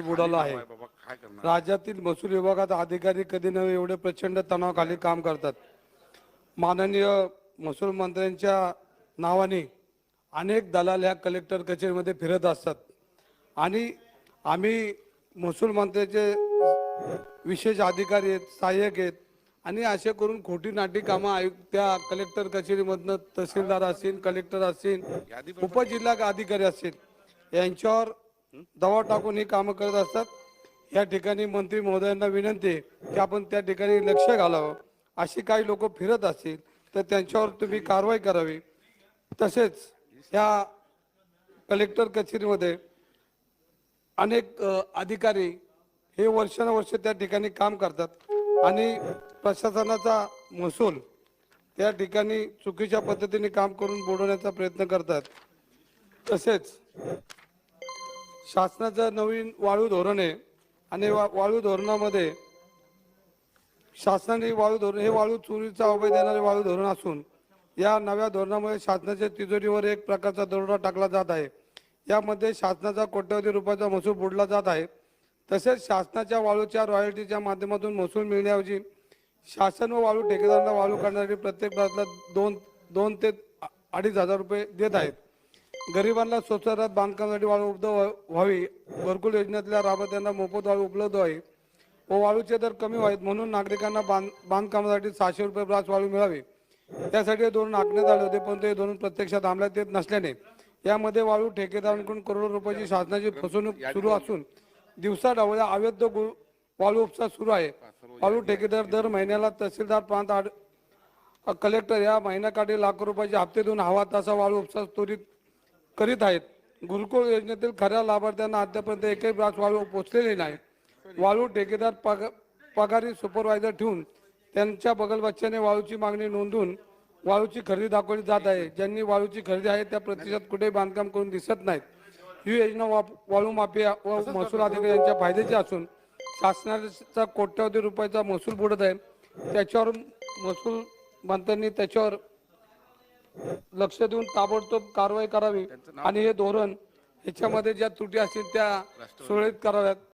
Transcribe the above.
देखील बुडाला आहे. राज्यातील महसूल विभागात अधिकारी कधी नव्हे एवढे प्रचंड तणावाखाली काम करतात. माननीय महसूल मंत्र्यांच्या नावाने अनेक दलाल ह्या कलेक्टर कचेरीमध्ये फिरत असतात. आणि आम्ही महसूल मंत्र्याचे विशेष अधिकारी आहेत सहाय्यक आहेत. आणि असे करून खोटी नाटी कामं आयुक्त त्या कलेक्टर कचेरीमधनं तहसीलदार असतील कलेक्टर असतील उपजिल्हा अधिकारी असतील यांच्यावर दबाव टाकून ही कामं करत असतात. या ठिकाणी मंत्री महोदयांना विनंती आहे की आपण त्या ठिकाणी लक्ष घालावं. अशी काही लोक फिरत असतील तर त्यांच्यावर तुम्ही कारवाई करावी. तसेच या कलेक्टर कचेरीमध्ये अनेक अधिकारी हे वर्षानुवर्ष त्या ठिकाणी काम करतात. आणि प्रशासनाचा महसूल त्या ठिकाणी चुकीच्या पद्धतीने काम करून बुडवण्याचा प्रयत्न करतात. तसेच शासनाचं नवीन वाळू धोरण आहे. आणि वा- वाळू धोरणामध्ये शासनाने वाळू धोरण हे वाळू चोरीचा अभय देणारे वाळू धोरण असून या नव्या धोरणामुळे शासनाच्या तिजोरीवर एक प्रकारचा दरोडा टाकला जात आहे. यामध्ये शासनाचा कोट्यवधी रुपयाचा महसूल बुडला जात आहे. तसेच शासनाच्या वाळूच्या रॉयल्टीच्या माध्यमातून महसूल मिळण्याऐवजी शासन व वाळू ठेकेदारांना वाळू काढण्यासाठी प्रत्येक भागातला दोन दोन ते अडीच हजार रुपये देत आहेत. गरिबांना स्वच्छता बांधकामासाठी वाळू उपलब्ध व्हा- व्हावी. घरकुल योजनेतल्या लाभार्थ्यांना मोफत वाळू उपलब्ध व्हावी. व वाळूचे दर कमी व्हावेत म्हणून नागरिकांना बांध बांधकामासाठी सहाशे रुपये ब्रास वाळू मिळावी. त्यासाठी हे धोरण आखण्यात आले होते पण ते धोरण प्रत्यक्षात अंमलात येत नसल्याने यामध्ये वाळू ठेकेदारांकडून करोडो रुपयाची शासनाची फसवणूक सुरू असून दिवसा ढवळ्या अवैध वाळू उपसा सुरू आहे. वाळू ठेकेदार दर महिन्याला तहसीलदार प्रांत कलेक्टर या महिन्याकाठी लाखो रुपयाचे हप्ते देऊन हवा तसा वाळू उपसा त्वरित करीत आहेत. गुरुकुळ योजनेतील खऱ्या लाभार्थ्यांना अद्यापर्यंत एकही ब्रास वाळू पोचलेली नाही. वाळू ठेकेदार पग पगारी सुपरवायझर ठेवून त्यांच्या बगलबच्च्याने वाळूची मागणी नोंदवून वाळूची खरेदी दाखवली जात आहे. ज्यांनी वाळूची खरेदी आहे त्या प्रतिशत कुठेही बांधकाम करून दिसत नाहीत. ही योजना वाळू माफिया व महसूल अधिकारी यांच्या फायद्याची असून शासनाचा कोट्यवधी रुपयाचा महसूल बुडत आहे. त्याच्यावर महसूल मंत्र्यांनी त्याच्यावर लक्ष देऊन ताबडतोब कारवाई करावी आणि हे धोरण ह्याच्यामध्ये ज्या त्रुटी असतील त्या सुरळीत कराव्यात.